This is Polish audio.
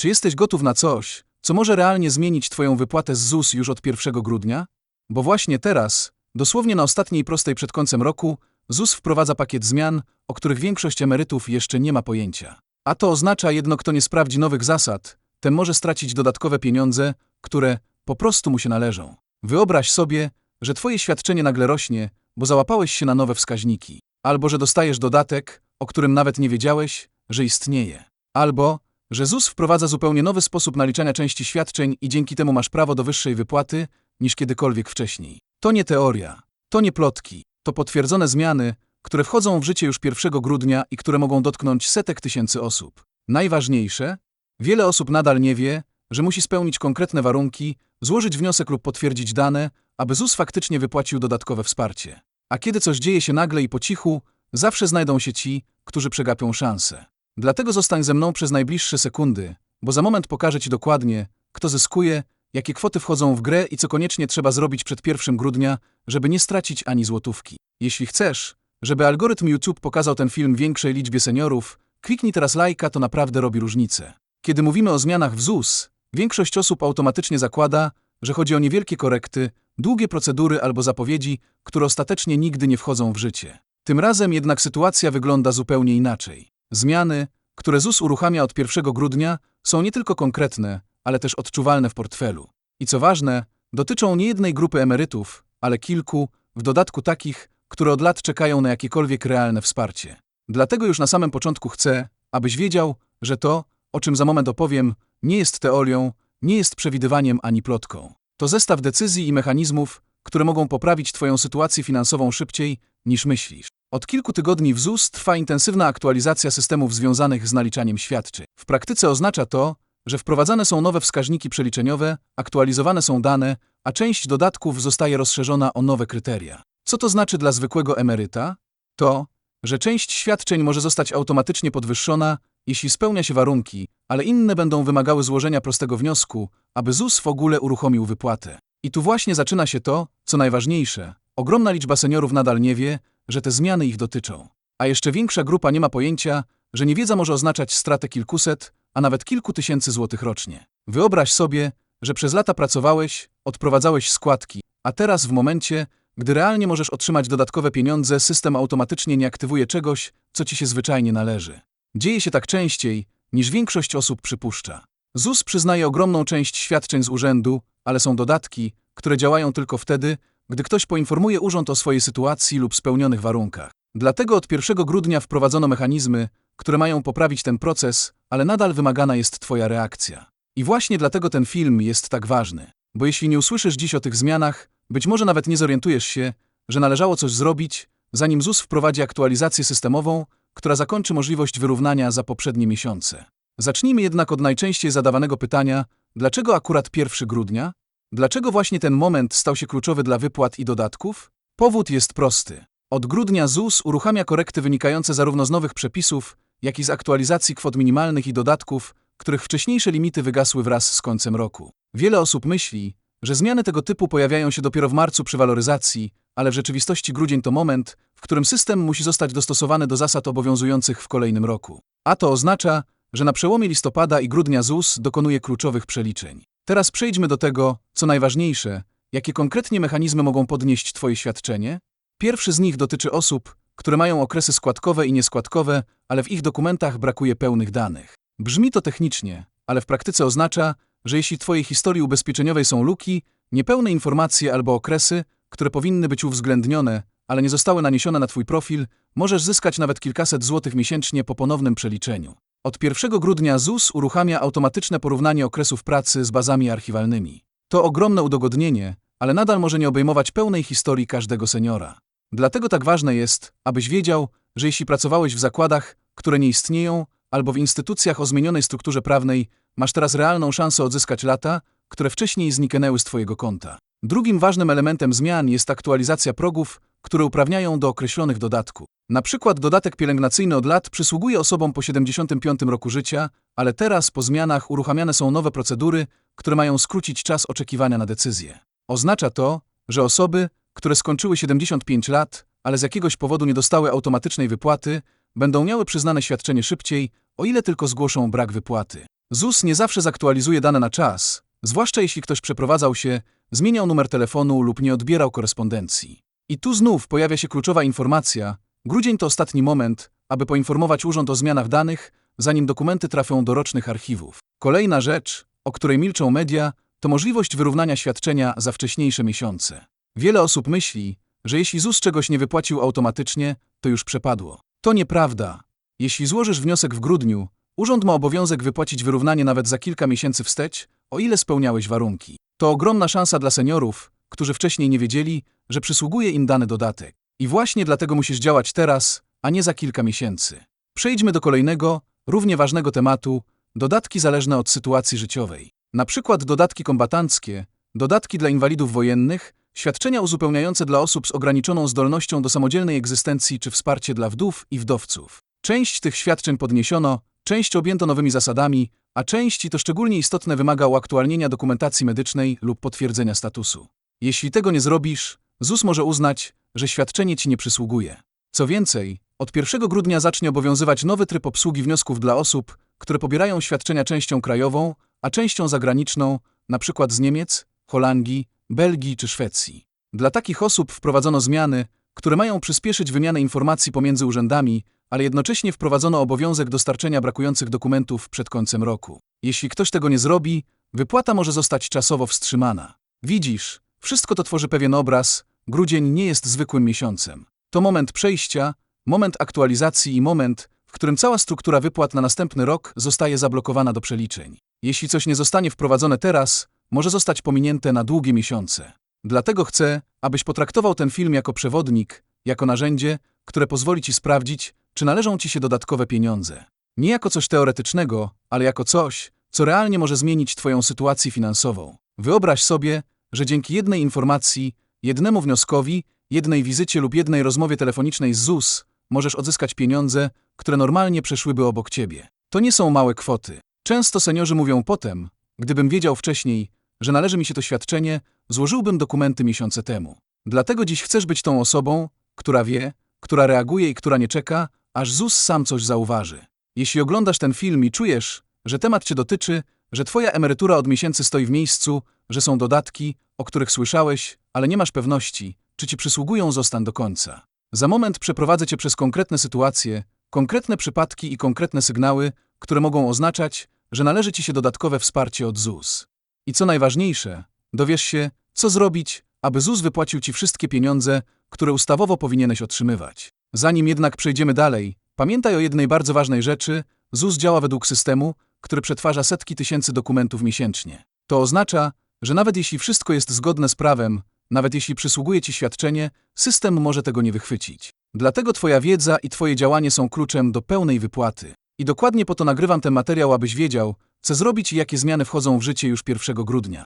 Czy jesteś gotów na coś, co może realnie zmienić Twoją wypłatę z ZUS już od 1 grudnia? Bo właśnie teraz, dosłownie na ostatniej prostej przed końcem roku, ZUS wprowadza pakiet zmian, o których większość emerytów jeszcze nie ma pojęcia. A to oznacza jedno, kto nie sprawdzi nowych zasad, ten może stracić dodatkowe pieniądze, które po prostu mu się należą. Wyobraź sobie, że Twoje świadczenie nagle rośnie, bo załapałeś się na nowe wskaźniki, albo że dostajesz dodatek, o którym nawet nie wiedziałeś, że istnieje, albo że ZUS wprowadza zupełnie nowy sposób naliczania części świadczeń i dzięki temu masz prawo do wyższej wypłaty niż kiedykolwiek wcześniej. To nie teoria, to nie plotki, to potwierdzone zmiany, które wchodzą w życie już 1 grudnia i które mogą dotknąć setek tysięcy osób. Najważniejsze, wiele osób nadal nie wie, że musi spełnić konkretne warunki, złożyć wniosek lub potwierdzić dane, aby ZUS faktycznie wypłacił dodatkowe wsparcie. A kiedy coś dzieje się nagle i po cichu, zawsze znajdą się ci, którzy przegapią szansę. Dlatego zostań ze mną przez najbliższe sekundy, bo za moment pokażę Ci dokładnie, kto zyskuje, jakie kwoty wchodzą w grę i co koniecznie trzeba zrobić przed 1 grudnia, żeby nie stracić ani złotówki. Jeśli chcesz, żeby algorytm YouTube pokazał ten film większej liczbie seniorów, kliknij teraz lajka, to naprawdę robi różnicę. Kiedy mówimy o zmianach w ZUS, większość osób automatycznie zakłada, że chodzi o niewielkie korekty, długie procedury albo zapowiedzi, które ostatecznie nigdy nie wchodzą w życie. Tym razem jednak sytuacja wygląda zupełnie inaczej. Zmiany, które ZUS uruchamia od 1 grudnia, są nie tylko konkretne, ale też odczuwalne w portfelu. I co ważne, dotyczą nie jednej grupy emerytów, ale kilku, w dodatku takich, które od lat czekają na jakiekolwiek realne wsparcie. Dlatego już na samym początku chcę, abyś wiedział, że to, o czym za moment opowiem, nie jest teorią, nie jest przewidywaniem ani plotką. To zestaw decyzji i mechanizmów, które mogą poprawić Twoją sytuację finansową szybciej, niż myślisz. Od kilku tygodni w ZUS trwa intensywna aktualizacja systemów związanych z naliczaniem świadczeń. W praktyce oznacza to, że wprowadzane są nowe wskaźniki przeliczeniowe, aktualizowane są dane, a część dodatków zostaje rozszerzona o nowe kryteria. Co to znaczy dla zwykłego emeryta? To, że część świadczeń może zostać automatycznie podwyższona, jeśli spełnia się warunki, ale inne będą wymagały złożenia prostego wniosku, aby ZUS w ogóle uruchomił wypłatę. I tu właśnie zaczyna się to, co najważniejsze. Ogromna liczba seniorów nadal nie wie, że te zmiany ich dotyczą. A jeszcze większa grupa nie ma pojęcia, że niewiedza może oznaczać stratę kilkuset, a nawet kilku tysięcy złotych rocznie. Wyobraź sobie, że przez lata pracowałeś, odprowadzałeś składki, a teraz w momencie, gdy realnie możesz otrzymać dodatkowe pieniądze, system automatycznie nie aktywuje czegoś, co ci się zwyczajnie należy. Dzieje się tak częściej, niż większość osób przypuszcza. ZUS przyznaje ogromną część świadczeń z urzędu, ale są dodatki, które działają tylko wtedy, gdy ktoś poinformuje urząd o swojej sytuacji lub spełnionych warunkach. Dlatego od 1 grudnia wprowadzono mechanizmy, które mają poprawić ten proces, ale nadal wymagana jest Twoja reakcja. I właśnie dlatego ten film jest tak ważny. Bo jeśli nie usłyszysz dziś o tych zmianach, być może nawet nie zorientujesz się, że należało coś zrobić, zanim ZUS wprowadzi aktualizację systemową, która zakończy możliwość wyrównania za poprzednie miesiące. Zacznijmy jednak od najczęściej zadawanego pytania, dlaczego akurat 1 grudnia? Dlaczego właśnie ten moment stał się kluczowy dla wypłat i dodatków? Powód jest prosty. Od grudnia ZUS uruchamia korekty wynikające zarówno z nowych przepisów, jak i z aktualizacji kwot minimalnych i dodatków, których wcześniejsze limity wygasły wraz z końcem roku. Wiele osób myśli, że zmiany tego typu pojawiają się dopiero w marcu przy waloryzacji, ale w rzeczywistości grudzień to moment, w którym system musi zostać dostosowany do zasad obowiązujących w kolejnym roku. A to oznacza, że na przełomie listopada i grudnia ZUS dokonuje kluczowych przeliczeń. Teraz przejdźmy do tego, co najważniejsze, jakie konkretnie mechanizmy mogą podnieść Twoje świadczenie? Pierwszy z nich dotyczy osób, które mają okresy składkowe i nieskładkowe, ale w ich dokumentach brakuje pełnych danych. Brzmi to technicznie, ale w praktyce oznacza, że jeśli w Twojej historii ubezpieczeniowej są luki, niepełne informacje albo okresy, które powinny być uwzględnione, ale nie zostały naniesione na Twój profil, możesz zyskać nawet kilkaset złotych miesięcznie po ponownym przeliczeniu. Od 1 grudnia ZUS uruchamia automatyczne porównanie okresów pracy z bazami archiwalnymi. To ogromne udogodnienie, ale nadal może nie obejmować pełnej historii każdego seniora. Dlatego tak ważne jest, abyś wiedział, że jeśli pracowałeś w zakładach, które nie istnieją, albo w instytucjach o zmienionej strukturze prawnej, masz teraz realną szansę odzyskać lata, które wcześniej zniknęły z Twojego konta. Drugim ważnym elementem zmian jest aktualizacja progów, które uprawniają do określonych dodatków. Na przykład dodatek pielęgnacyjny od lat przysługuje osobom po 75 roku życia, ale teraz po zmianach uruchamiane są nowe procedury, które mają skrócić czas oczekiwania na decyzję. Oznacza to, że osoby, które skończyły 75 lat, ale z jakiegoś powodu nie dostały automatycznej wypłaty, będą miały przyznane świadczenie szybciej, o ile tylko zgłoszą brak wypłaty. ZUS nie zawsze zaktualizuje dane na czas, zwłaszcza jeśli ktoś przeprowadzał się, zmieniał numer telefonu lub nie odbierał korespondencji. I tu znów pojawia się kluczowa informacja. Grudzień to ostatni moment, aby poinformować urząd o zmianach danych, zanim dokumenty trafią do rocznych archiwów. Kolejna rzecz, o której milczą media, to możliwość wyrównania świadczenia za wcześniejsze miesiące. Wiele osób myśli, że jeśli ZUS czegoś nie wypłacił automatycznie, to już przepadło. To nieprawda. Jeśli złożysz wniosek w grudniu, urząd ma obowiązek wypłacić wyrównanie nawet za kilka miesięcy wstecz, o ile spełniałeś warunki. To ogromna szansa dla seniorów, którzy wcześniej nie wiedzieli, że przysługuje im dany dodatek. I właśnie dlatego musisz działać teraz, a nie za kilka miesięcy. Przejdźmy do kolejnego, równie ważnego tematu dodatki zależne od sytuacji życiowej. Na przykład dodatki kombatanckie, dodatki dla inwalidów wojennych, świadczenia uzupełniające dla osób z ograniczoną zdolnością do samodzielnej egzystencji czy wsparcie dla wdów i wdowców. Część tych świadczeń podniesiono, część objęto nowymi zasadami, a część, i to szczególnie istotne, wymaga uaktualnienia dokumentacji medycznej lub potwierdzenia statusu. Jeśli tego nie zrobisz, ZUS może uznać, że świadczenie ci nie przysługuje. Co więcej, od 1 grudnia zacznie obowiązywać nowy tryb obsługi wniosków dla osób, które pobierają świadczenia częścią krajową, a częścią zagraniczną, np. z Niemiec, Holandii, Belgii czy Szwecji. Dla takich osób wprowadzono zmiany, które mają przyspieszyć wymianę informacji pomiędzy urzędami, ale jednocześnie wprowadzono obowiązek dostarczenia brakujących dokumentów przed końcem roku. Jeśli ktoś tego nie zrobi, wypłata może zostać czasowo wstrzymana. Widzisz, wszystko to tworzy pewien obraz, grudzień nie jest zwykłym miesiącem. To moment przejścia, moment aktualizacji i moment, w którym cała struktura wypłat na następny rok zostaje zablokowana do przeliczeń. Jeśli coś nie zostanie wprowadzone teraz, może zostać pominięte na długie miesiące. Dlatego chcę, abyś potraktował ten film jako przewodnik, jako narzędzie, które pozwoli ci sprawdzić, czy należą ci się dodatkowe pieniądze. Nie jako coś teoretycznego, ale jako coś, co realnie może zmienić twoją sytuację finansową. Wyobraź sobie, że dzięki jednej informacji, jednemu wnioskowi, jednej wizycie lub jednej rozmowie telefonicznej z ZUS możesz odzyskać pieniądze, które normalnie przeszłyby obok ciebie. To nie są małe kwoty. Często seniorzy mówią potem, gdybym wiedział wcześniej, że należy mi się to świadczenie, złożyłbym dokumenty miesiące temu. Dlatego dziś chcesz być tą osobą, która wie, która reaguje i która nie czeka, aż ZUS sam coś zauważy. Jeśli oglądasz ten film i czujesz, że temat cię dotyczy, że twoja emerytura od miesięcy stoi w miejscu, że są dodatki, o których słyszałeś, ale nie masz pewności, czy ci przysługują, zostań do końca. Za moment przeprowadzę cię przez konkretne sytuacje, konkretne przypadki i konkretne sygnały, które mogą oznaczać, że należy ci się dodatkowe wsparcie od ZUS. I co najważniejsze, dowiesz się, co zrobić, aby ZUS wypłacił ci wszystkie pieniądze, które ustawowo powinieneś otrzymywać. Zanim jednak przejdziemy dalej, pamiętaj o jednej bardzo ważnej rzeczy: ZUS działa według systemu, który przetwarza setki tysięcy dokumentów miesięcznie. To oznacza, że nawet jeśli wszystko jest zgodne z prawem, nawet jeśli przysługuje ci świadczenie, system może tego nie wychwycić. Dlatego Twoja wiedza i Twoje działanie są kluczem do pełnej wypłaty. I dokładnie po to nagrywam ten materiał, abyś wiedział, co zrobić i jakie zmiany wchodzą w życie już 1 grudnia.